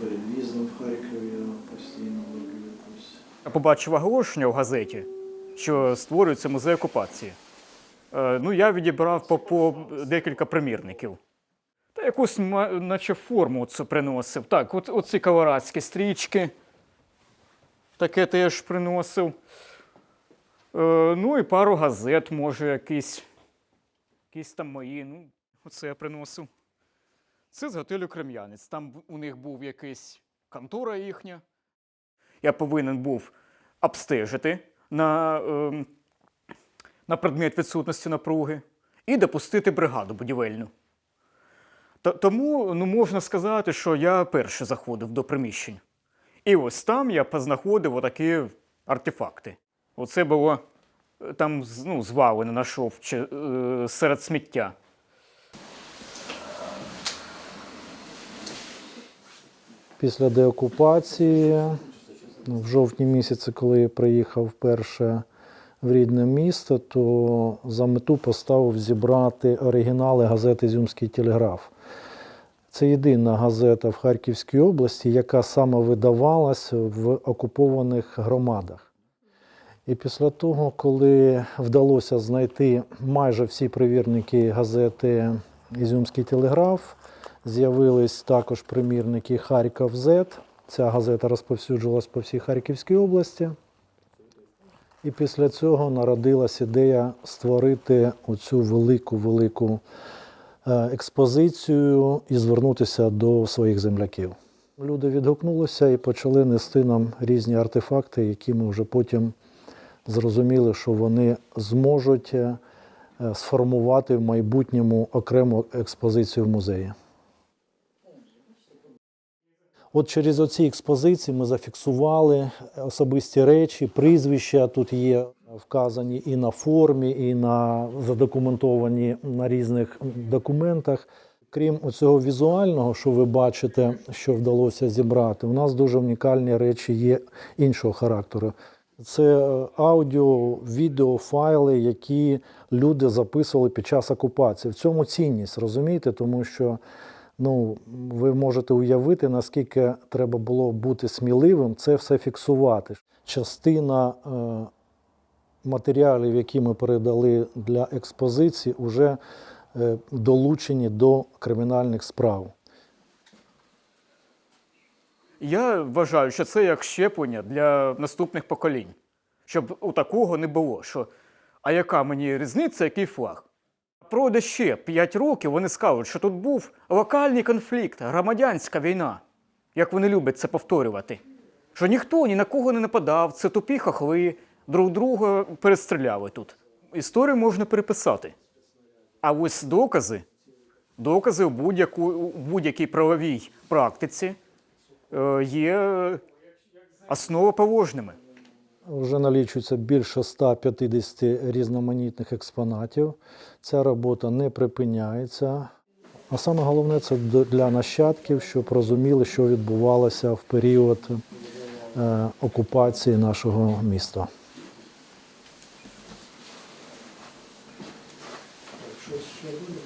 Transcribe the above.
перед в'їздом в Харків я постійно роблю якусь. Я побачив оголошення в газеті, що створюється музей окупації. Е, ну, я відібрав по, по декілька примірників. Та якусь, наче форму цю приносив. Так, от, оці колорадські стрічки. Таке теж приносив. Е, ну і пару газет, може, якісь. Якісь там мої. Ну, оце я приносив. Це з готелю Крем'янець. Там у них був якийсь контора їхня. Я повинен був обстежити на, ем, на предмет відсутності напруги і допустити бригаду будівельну. Т- Тому ну, можна сказати, що я перший заходив до приміщень. І ось там я познаходив отакі артефакти. Оце було е, там ну, звалено знайшов е, серед сміття. Після деокупації, ну, в жовтні місяці, коли я приїхав вперше в рідне місто, то за мету поставив зібрати оригінали газети Зюмський телеграф. Це єдина газета в Харківській області, яка саме видавалась в окупованих громадах. І після того, коли вдалося знайти майже всі примірники газети Ізюмський телеграф, з'явились також примірники Харків Z. Ця газета розповсюджувалась по всій Харківській області. І після цього народилась ідея створити оцю велику-велику е, експозицію і звернутися до своїх земляків. Люди відгукнулися і почали нести нам різні артефакти, які ми вже потім зрозуміли, що вони зможуть е, сформувати в майбутньому окрему експозицію в музеї. От через оці експозиції ми зафіксували особисті речі, прізвища тут є вказані і на формі, і на задокументовані на різних документах. Крім цього візуального, що ви бачите, що вдалося зібрати, у нас дуже унікальні речі є іншого характеру. Це е, аудіо, відео, файли, які люди записували під час окупації. В цьому цінність, розумієте, тому що ну, ви можете уявити, наскільки треба було бути сміливим це все фіксувати. Частина е, матеріалів, які ми передали для експозиції, вже е, долучені до кримінальних справ. Я вважаю, що це як щеплення для наступних поколінь, щоб у такого не було. Що, а яка мені різниця, який флаг? Пройде ще 5 років, вони скажуть, що тут був локальний конфлікт, громадянська війна, як вони люблять це повторювати. Що ніхто ні на кого не нападав, це тупі хохли, друг друга перестріляли тут. Історію можна переписати. А ось докази, докази у, будь-якій правовій практиці е, є основоположними. Вже налічується більше 150 різноманітних експонатів. Ця робота не припиняється. А саме головне це для нащадків, щоб розуміли, що відбувалося в період е, окупації нашого міста. Щось ще буде?